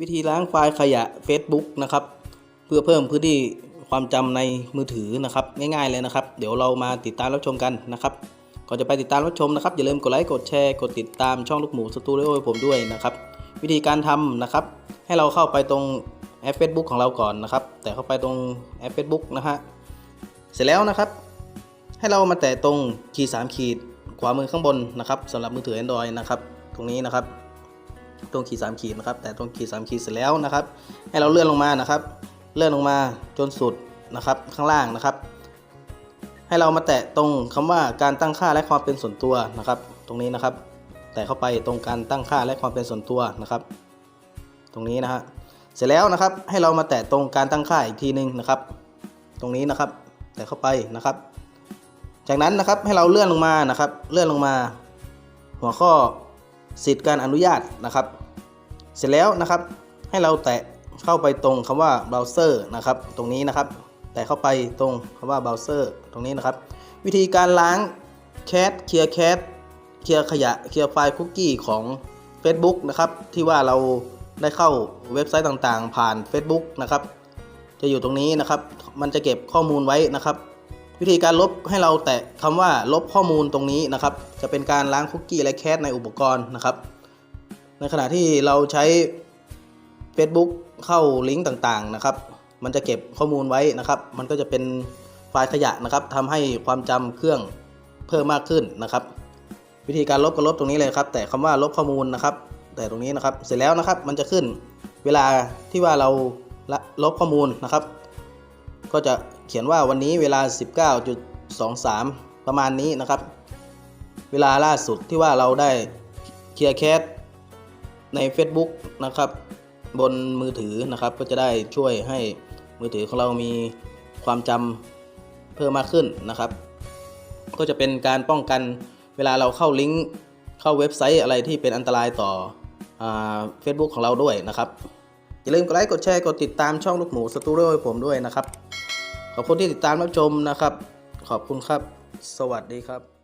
วิธีล้างไฟล์ขยะ Facebook นะครับ เพื่อเพิ่มพื้นที่ความจำในมือถือนะครับ ง่ายๆเลยนะครับ เดี๋ยวเรามาติดตามรับชมกันนะครับก่อนจะไปติดตามรับชมนะครับ อย่าลืมกดไลค์กดแชร์กดติดตามช่องลูกหมูสตูดิโอผมด้วยนะครับ วิธีการทำนะครับ ให้เราเข้าไปตรงแอป Facebook ของเราก่อนนะครับ แต่เข้าไปตรงแอป Facebook นะฮะเสร็จแล้วนะครับ ให้เรามาแตะตรงขีดสามขีดขวามือข้างบนนะครับสำหรับมือถือ Android นะครับ ตรงนี้นะครับ ตรงขีดสามขีดนะครับ แต่ตรงขีดสามขีดเสร็จแล้วนะครับ ให้เราเลื่อนลงมานะครับ เลื่อนลงมาจนสุดนะครับข้างล่างนะครับ ให้เรามาแตะตรงคำว่าการตั้งค่าและความเป็นส่วนตัวนะครับ ตรงนี้นะครับ แตะเข้าไปตรงการตั้งค่าและความเป็นส่วนตัวนะครับ ตรงนี้นะฮะเสร็จแล้วนะครับให้เรามาแตะตรงการตั้งค่าอีกทีหนึงนะครับ ตรงนี้นะครับ แตะเข้าไปนะครับ จากนั้นนะครับให้เราเลื่อนลงมานะครับ เลื่อนลงมา หัวข้อ สิทธิ์การอนุญาตนะครับ เสร็จแล้วนะครับให้เราแตะเข้าไปตรงคำว่าเบราว์เซอร์นะครับตรงนี้นะครับ แตะเข้าไปตรงคำว่าเบราว์เซอร์ตรงนี้นะครับ วิธีการล้างแคชเคลียร์แคชเคลียร์ขยะเคลียร์ไฟล์คุกกี้ของ Facebook นะครับที่ว่าเราได้เข้าเว็บไซต์ต่างๆ ผ่าน Facebook นะครับ จะอยู่ตรงนี้นะครับ มันจะเก็บข้อมูลไว้นะครับ วิธีการลบให้เราแตะคำว่าลบข้อมูลตรงนี้นะครับ จะเป็นการล้างคุกกี้และแคชในอุปกรณ์นะครับ ในขณะที่เราใช้ Facebook เข้าลิงก์ต่างๆนะครับ มันจะเก็บข้อมูลไว้นะครับ มันก็จะเป็นไฟล์ขยะนะครับทำให้ความจำเครื่องเพิ่มมากขึ้นนะครับ วิธีการลบก็ลบตรงนี้เลยครับ แต่คำว่าลบข้อมูลนะครับ แต่ตรงนี้นะครับ เสร็จแล้วนะครับ มันจะขึ้นเวลาที่ว่าเราลลบข้อมูลนะครับ ก็จะเขียนว่าวันนี้เวลา 19.23 ประมาณนี้นะครับ เวลาล่าสุดที่ว่าเราได้เคลียร์แคสใน Facebook นะครับ บนมือถือนะครับก็จะได้ช่วยให้มือถือของเรามีความจำเพิ่มมากขึ้นนะครับ ก็จะเป็นการป้องกันเวลาเราเข้าลิงก์เข้าเว็บไซต์อะไรที่เป็นอันตรายต่อเฟซบุ๊กของเราด้วยนะครับ อย่าลืมกดไลค์กดแชร์กดติดตามช่องลูกหมูสตูดิโอให้ผมด้วยนะครับ ขอบคุณที่ติดตามรับชมนะครับ ขอบคุณครับ สวัสดีครับ